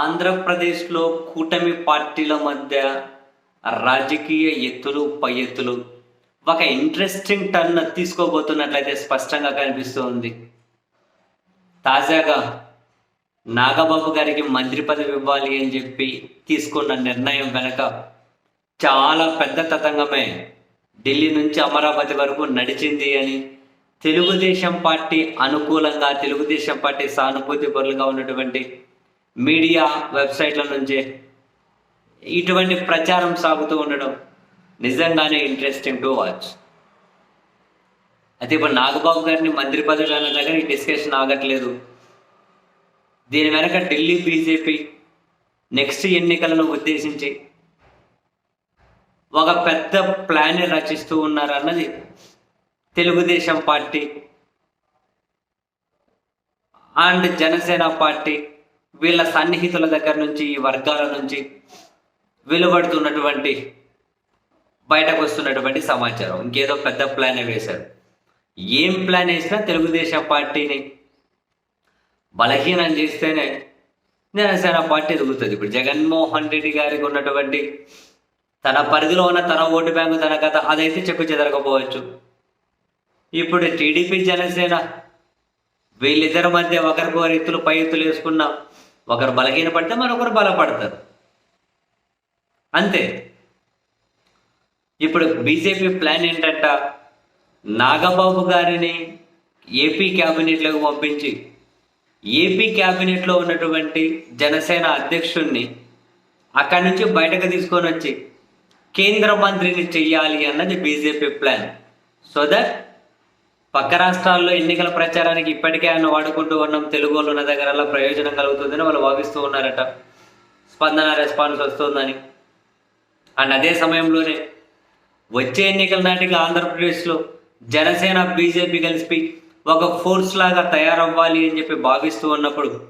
ఆంధ్రప్రదేశ్లో కూటమి పార్టీల మధ్య రాజకీయ ఎత్తులు పై ఎత్తులు. ఒక ఇంట్రెస్టింగ్ టర్న్ తీసుకోబోతున్నట్లయితే స్పష్టంగా కనిపిస్తోంది. తాజాగా నాగబాబు గారికి మంత్రి పదవి ఇవ్వాలి అని చెప్పి తీసుకున్న నిర్ణయం వెనక చాలా పెద్ద తతంగమే ఢిల్లీ నుంచి అమరావతి వరకు నడిచింది అని తెలుగుదేశం పార్టీ అనుకూలంగా తెలుగుదేశం పార్టీ సానుభూతి పరులుగా ఉన్నటువంటి మీడియా వెబ్సైట్ల నుంచే ఇటువంటి ప్రచారం సాగుతూ ఉండడం నిజంగానే ఇంట్రెస్టింగ్ టు వాచ్ అయితే ఇప్పుడు నాగబాబు గారిని మంత్రి పదవి అన్న దగ్గర ఈ డిస్కషన్ ఆగట్లేదు. దీని వెనక ఢిల్లీ బీజేపీ నెక్స్ట్ ఎన్నికలను ఉద్దేశించి ఒక పెద్ద ప్లాన్ రచిస్తూ ఉన్నారు అన్నది Telugu Desam party and Janasena party వీళ్ళ సన్నిహితుల దగ్గర నుంచి ఈ వర్గాల నుంచి వెలువడుతున్నటువంటి బయటకు వస్తున్నటువంటి సమాచారం. ఇంకేదో పెద్ద ప్లాన్ వేశారు. ఏం ప్లాన్ వేసినా తెలుగుదేశం పార్టీని బలహీనం చేస్తేనే జనసేన పార్టీ ఎదుగుతుంది. ఇప్పుడు జగన్మోహన్ రెడ్డి గారికి ఉన్నటువంటి తన పరిధిలో ఉన్న తన ఓటు బ్యాంకు తన కథ అదైతే చెక్కు చెదరకపోవచ్చు. ఇప్పుడు టీడీపీ జనసేన వీళ్ళిద్దరి మధ్య ఒకరికొకరు ఎత్తులు పై ఎత్తులు వేసుకున్నా ఒకరు బలహీన పడితే మరొకరు బలపడతారు. అంతే. ఇప్పుడు బీజేపీ ప్లాన్ ఏంటంట? నాగబాబు గారిని ఏపీ క్యాబినెట్లోకి పంపించి ఏపీ క్యాబినెట్లో ఉన్నటువంటి జనసేన అధ్యక్షుడిని అక్కడి నుంచి బయటకు తీసుకొని వచ్చి కేంద్ర మంత్రిని చెయ్యాలి అన్నది బీజేపీ ప్లాన్. సో దట్ పక్క రాష్ట్రాల్లో ఎన్నికల ప్రచారానికి ఇప్పటికే ఆయన వాడుకుంటూ ఉన్నాం. తెలుగు వాళ్ళు ఉన్న దగ్గర ప్రయోజనం కలుగుతుందని వాళ్ళు భావిస్తూ ఉన్నారట. స్పందన రెస్పాన్స్ వస్తుందని. అండ్ అదే సమయంలోనే వచ్చే ఎన్నికల నాటికి ఆంధ్రప్రదేశ్లో జనసేన బీజేపీ కలిసి ఒక ఫోర్స్ లాగా తయారవ్వాలి అని చెప్పి భావిస్తూ ఉన్నప్పుడు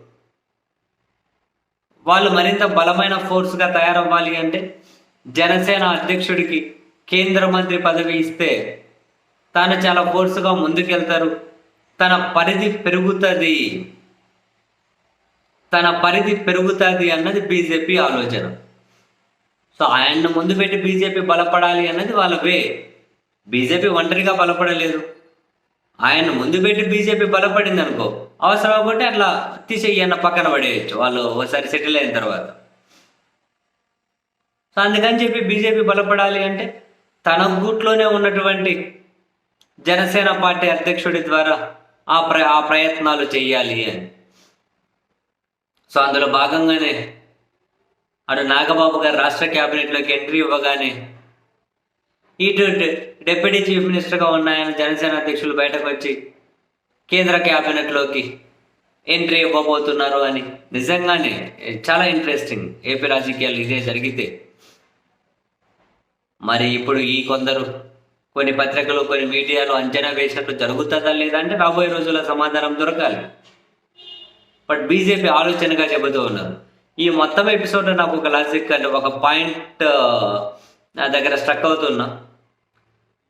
వాళ్ళు మరింత బలమైన ఫోర్స్గా తయారవ్వాలి అంటే జనసేన అధ్యక్షుడికి కేంద్ర మంత్రి పదవి ఇస్తే తాను చాలా ఫోర్స్గా ముందుకెళ్తారు. తన పరిధి పెరుగుతుంది. తన పరిధి పెరుగుతుంది అన్నది బీజేపీ ఆలోచన. సో ఆయన్ను ముందు పెట్టి బీజేపీ బలపడాలి అన్నది వాళ్ళ వే. బీజేపీ ఒంటరిగా బలపడలేదు. ఆయన ముందు పెట్టి బీజేపీ బలపడింది అనుకో అవసరం అనుకుంటే అట్లా తీసేయన్న పక్కన పడేయచ్చు. వాళ్ళు ఒకసారి సెటిల్ అయిన తర్వాత. సో అందుకని చెప్పి బీజేపీ బలపడాలి అంటే తన గూట్లోనే ఉన్నటువంటి జనసేన పార్టీ అధ్యక్షుడి ద్వారా ఆ ప్ర ఆ ప్రయత్నాలు చేయాలి అని. సో అందులో భాగంగానే అటు నాగబాబు గారు రాష్ట్ర క్యాబినెట్లోకి ఎంట్రీ ఇవ్వగానే ఇటు డిప్యూటీ చీఫ్ మినిస్టర్గా ఉన్న ఆయన జనసేన అధ్యక్షులు బయటకు వచ్చి కేంద్ర క్యాబినెట్లోకి ఎంట్రీ ఇవ్వబోతున్నారు అని. నిజంగానే చాలా ఇంట్రెస్టింగ్ ఏపీ రాజకీయాలు ఇదే జరిగితే. మరి ఇప్పుడు ఈ కొందరు కొన్ని పత్రికలు కొన్ని మీడియాలో అంచనా వేసినట్లు జరుగుతుందా లేదా అంటే రాబోయే రోజుల సమాధానం దొరకాలి. బట్ బీజేపీ ఆలోచనగా చెబుతూ ఉన్నారు. ఈ మొత్తం ఎపిసోడ్ నాకు ఒక లాజిక్ అంటే ఒక పాయింట్ నా దగ్గర స్ట్రక్ అవుతున్నా.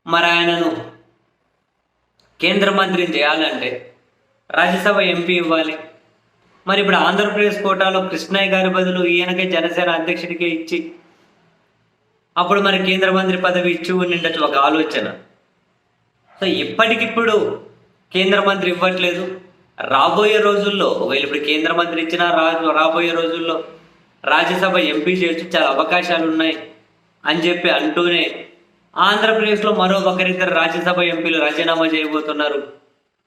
మరి ఆయనను కేంద్ర మంత్రిని చేయాలంటే రాజ్యసభ ఎంపీ ఇవ్వాలి. మరి ఇప్పుడు ఆంధ్రప్రదేశ్ కోటాలో కృష్ణయ్య గారి బదులు ఈయనకే జనసేన అధ్యక్షుడికి ఇచ్చి అప్పుడు మరి కేంద్ర మంత్రి పదవి ఇచ్చి ఉండిండొచ్చు ఒక ఆలోచన. సో ఇప్పటికిప్పుడు కేంద్ర మంత్రి ఇవ్వట్లేదు. రాబోయే రోజుల్లో ఒకవేళ ఇప్పుడు కేంద్ర మంత్రి ఇచ్చినా రా రాబోయే రోజుల్లో రాజ్యసభ ఎంపీ చేయొచ్చు చాలా అవకాశాలు ఉన్నాయి అని చెప్పి అంటూనే ఆంధ్రప్రదేశ్లో మరో ఒకరిద్దరు రాజ్యసభ ఎంపీలు రాజీనామా చేయబోతున్నారు.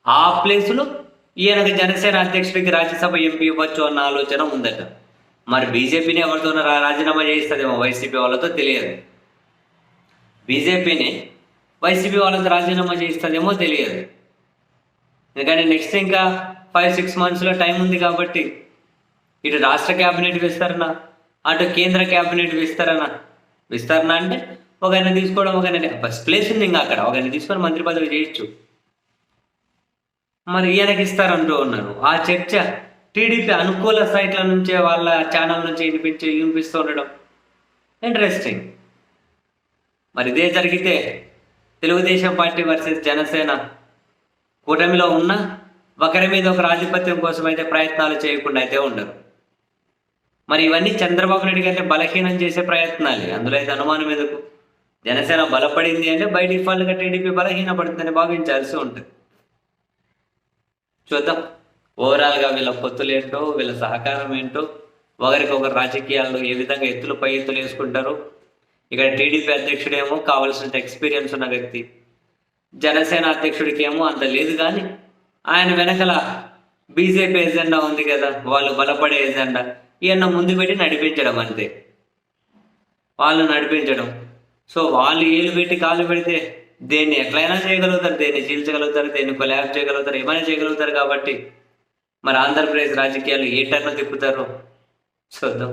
ఆ ప్లేసులో ఈయనకు జనసేన అధ్యక్షుడికి రాజ్యసభ ఎంపీ ఇవ్వచ్చు అన్న ఆలోచన ఉందట. మరి బీజేపీని ఎవరితో రాజీనామా చేయిస్తుందేమో వైసీపీ వాళ్ళతో తెలియదు. బీజేపీని వైసీపీ వాళ్ళతో రాజీనామా చేయిస్తుందేమో తెలియదు. ఎందుకంటే నెక్స్ట్ ఇంకా ఫైవ్ సిక్స్ మంత్స్లో టైం ఉంది కాబట్టి ఇటు రాష్ట్ర క్యాబినెట్ విస్తరణ అటు కేంద్ర క్యాబినెట్ విస్తరణ. విస్తరణ అంటే ఒక ఆయన తీసుకోవడం ఒక ఆయన బస్ ప్లేస్ ఉంది ఇంకా అక్కడ. ఒక ఆయన తీసుకొని మంత్రి పదవి చేయొచ్చు. మరి ఈయనకి ఇస్తారంటూ ఉన్నారు. ఆ చర్చ టీడీపీ అనుకూల సైట్ల నుంచే వాళ్ళ ఛానల్ నుంచి వినిపించి వినిపిస్తూ ఉండడం ఇంట్రెస్టింగ్ మరి ఇదే జరిగితే తెలుగుదేశం పార్టీ వర్సెస్ జనసేన కూటమిలో ఉన్న ఒకరి మీద ఒకరు ఆధిపత్యం కోసం అయితే ప్రయత్నాలు చేయకుండా అయితే ఉండరు. మరి ఇవన్నీ చంద్రబాబు నాయుడు గారిని బలహీనం చేసే ప్రయత్నాలు. అందులో అయితే అనుమానం ఎందుకు? జనసేన బలపడింది అంటే బై డిఫాల్ట్గా టీడీపీ బలహీనపడుతుందని భావించాల్సి ఉంటుంది. చూద్దాం. ఓవరాల్గా వీళ్ళ పొత్తులు ఏంటో వీళ్ళ సహకారం ఏంటో ఒకరికొకరు రాజకీయాల్లో ఏ విధంగా ఎత్తులు పై ఎత్తులు వేసుకుంటారు. ఇక్కడ టీడీపీ అధ్యక్షుడేమో కావలసినంత ఎక్స్పీరియన్స్ ఉన్న వ్యక్తి. జనసేన అధ్యక్షుడికి ఏమో అంత లేదు కానీ ఆయన వెనకల బీజేపీ ఎజెండా ఉంది కదా వాళ్ళు బలపడే ఎజెండా ఈయన ముందు పెట్టి నడిపించడం అంతే. వాళ్ళు నడిపించడం. సో వాళ్ళు ఏలు పెట్టి కాలు పెడితే దేన్ని ఎట్లయినా చేయగలుగుతారు దేన్ని చీల్చగలుగుతారు దేన్ని కొలాబ్ చేయగలుగుతారు ఏమైనా చేయగలుగుతారు కాబట్టి మరి ఆంధ్రప్రదేశ్ రాజకీయాలు ఏ టర్న్ తిప్పుతారో? చూద్దాం.